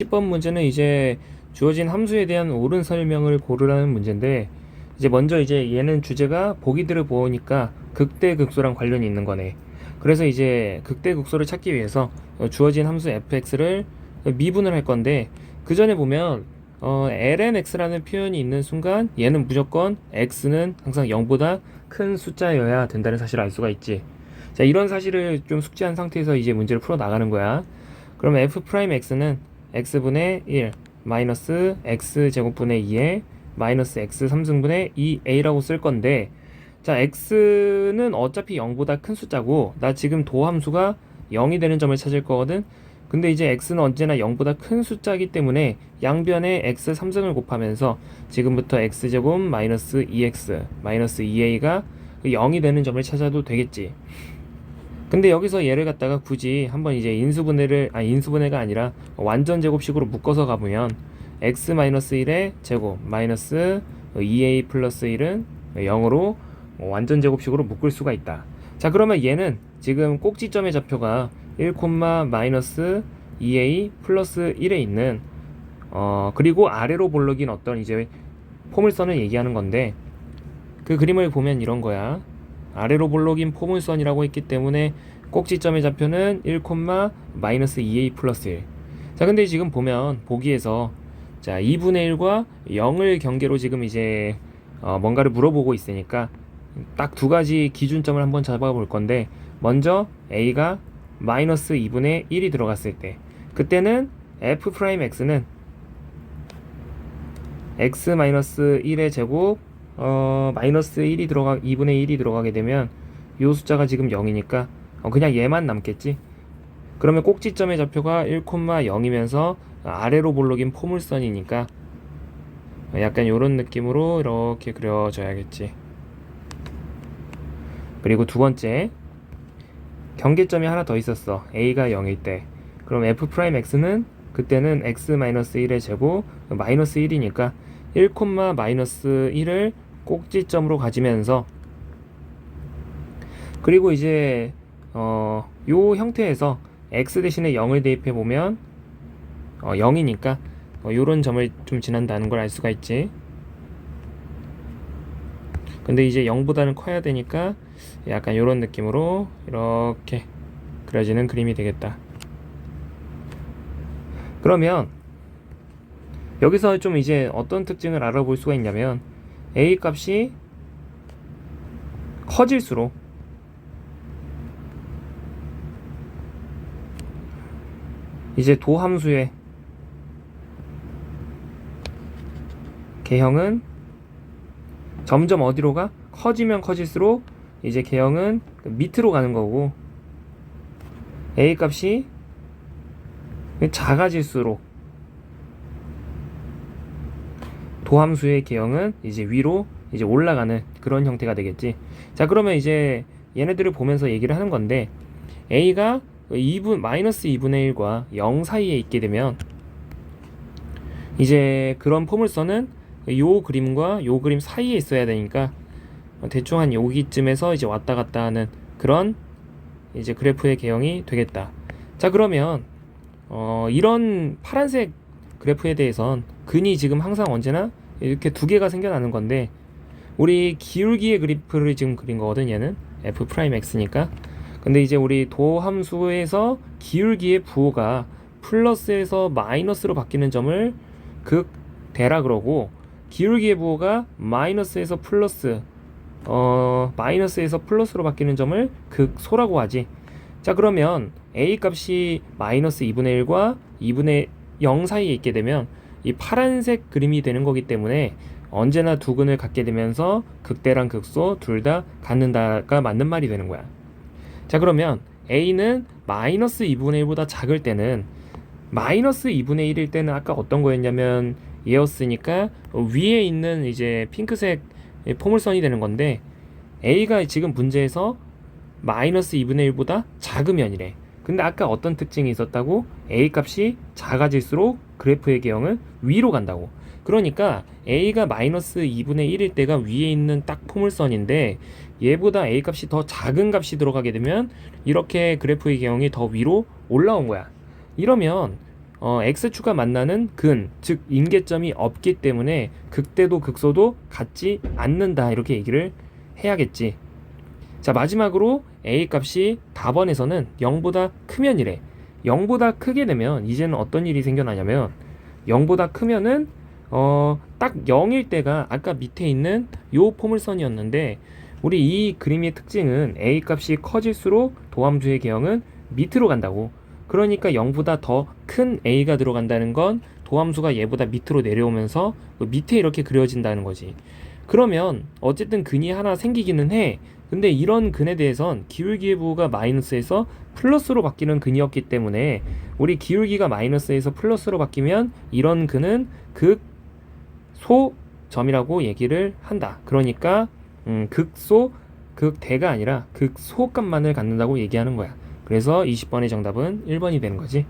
10번 문제는 이제 주어진 함수에 대한 옳은 설명을 고르라는 문제인데 이제 먼저 이제 얘는 주제가 보기들을 보니까 극대 극소랑 관련이 있는 거네. 그래서 이제 극대 극소를 찾기 위해서 어, 주어진 함수 fx를 미분을 할 건데 그 전에 보면 어, lnx라는 표현이 있는 순간 얘는 무조건 x는 항상 0보다 큰 숫자여야 된다는 사실을 알 수가 있지. 자, 이런 사실을 좀 숙지한 상태에서 이제 문제를 풀어 나가는 거야. 그럼 f 프라임 x는 x분의 1 마이너스 x 제곱분의 2에 마이너스 x 3승분의 2a라고 쓸 건데 자 x는 어차피 0보다 큰 숫자고 나 지금 도함수가 0이 되는 점을 찾을 거거든. 근데 이제 x는 언제나 0보다 큰 숫자이기 때문에 양변에 x 3승을 곱하면서 지금부터 x제곱 마이너스 2x 마이너스 2a가 0이 되는 점을 찾아도 되겠지 근데 여기서 얘를 갖다가 굳이 한번 이제 인수분해를 아 인수분해가 아니라 완전 제곱식으로 묶어서 가보면 x 마이너스 1의 제곱 마이너스 2a 플러스 1은 0으로 완전 제곱식으로 묶을 수가 있다. 자 그러면 얘는 지금 꼭지점의 좌표가 1, 마이너스 2a 플러스 1에 있는 어 그리고 아래로 볼록인 어떤 이제 포물선을 얘기하는 건데 그 그림을 보면 이런 거야. 아래로 볼록인 포물선이라고 했기 때문에 꼭지점의 좌표는 1, 마이너스 2a 플러스 1. 자, 근데 지금 보면 보기에서 자 2분의 1과 0을 경계로 지금 이제 어, 뭔가를 물어보고 있으니까 딱 두 가지 기준점을 한번 잡아볼 건데 먼저 a가 마이너스 2분의 1이 들어갔을 때 그때는 f 프라임 x는 x 마이너스 1의 제곱 어 마이너스 1이 들어가 2분의 1이 들어가게 되면 요 숫자가 지금 0이니까 어, 그냥 얘만 남겠지? 그러면 꼭지점의 좌표가 1,0이면서 아래로 볼록인 포물선이니까 약간 요런 느낌으로 이렇게 그려줘야겠지. 그리고 두 번째 경계점이 하나 더 있었어. A가 0일 때. 그럼 f 프라임 x는 그때는 x 마이너스 1의 제곱 마이너스 1이니까 1, 마이너스 1을 꼭지점으로 가지면서 그리고 이제 어, 요 형태에서 x 대신에 0을 대입해 보면 어, 0이니까 어, 요런 점을 좀 지난다는 걸 알 수가 있지. 근데 이제 0보다는 커야 되니까 약간 요런 느낌으로 이렇게 그려지는 그림이 되겠다. 그러면 여기서 좀 이제 어떤 특징을 알아볼 수가 있냐면 a 값이 커질수록 이제 도 함수의 개형은 점점 어디로 가? 커지면 커질수록 이제 개형은 밑으로 가는 거고 a 값이 작아질수록 도함수의 개형은 이제 위로 이제 올라가는 그런 형태가 되겠지. 자, 그러면 이제 얘네들을 보면서 얘기를 하는 건데 a가 2분 마이너스 2분의 1과 0 사이에 있게 되면 이제 그런 포물선은 요 그림과 요 그림 사이에 있어야 되니까 대충 한 여기쯤에서 이제 왔다 갔다 하는 그런 이제 그래프의 개형이 되겠다. 자 그러면 어 이런 파란색 그래프에 대해선 근이 지금 항상 언제나 이렇게 두 개가 생겨나는 건데 우리 기울기의 그래프를 지금 그린 거거든 얘는. F 프라임 x니까. 근데 이제 우리 도 함수에서 기울기의 부호가 플러스에서 마이너스로 바뀌는 점을 극 대라 그러고 기울기의 부호가 마이너스에서 플러스 어 마이너스에서 플러스로 바뀌는 점을 극소라고 하지. 자 그러면 a 값이 마이너스 2분의 1과 2분의 0 사이에 있게 되면 이 파란색 그림이 되는 거기 때문에 언제나 두 근을 갖게 되면서 극대랑 극소 둘 다 갖는다가 맞는 말이 되는 거야. 자 그러면 a는 마이너스 2분의 1보다 작을 때는 마이너스 2분의 1일 때는 아까 어떤 거였냐면 얘였으니까 위에 있는 이제 핑크색 포물선이 되는 건데 a가 지금 문제에서 마이너스 2분의 1보다 작으면이래. 근데 아까 어떤 특징이 있었다고? a 값이 작아질수록 그래프의 개형은 위로 간다고. 그러니까 a가 마이너스 2분의 1일 때가 위에 있는 딱 포물선인데 얘보다 a 값이 더 작은 값이 들어가게 되면 이렇게 그래프의 개형이 더 위로 올라온 거야. 이러면 어, x축과 만나는 근, 즉 임계점이 없기 때문에 극대도 극소도 같지 않는다 이렇게 얘기를 해야겠지. 자 마지막으로 a 값이 답원에서는 0보다 크면 이래. 0보다 크게 되면 이제는 어떤 일이 생겨나냐면 0보다 크면은 어, 딱 0일 때가 아까 밑에 있는 요 포물선이었는데 우리 이 그림의 특징은 a 값이 커질수록 도함수의 개형은 밑으로 간다고. 그러니까 0보다 더 큰 a가 들어간다는 건 도함수가 얘보다 밑으로 내려오면서 그 밑에 이렇게 그려진다는 거지. 그러면 어쨌든 근이 하나 생기기는 해. 근데 이런 근에 대해선 기울기의 부호가 마이너스에서 플러스로 바뀌는 근이었기 때문에 우리 기울기가 마이너스에서 플러스로 바뀌면 이런 근은 극소점이라고 얘기를 한다. 그러니까 음, 극소 극대가 아니라 극소값만을 갖는다고 얘기하는 거야. 그래서 20번의 정답은 1번이 되는 거지.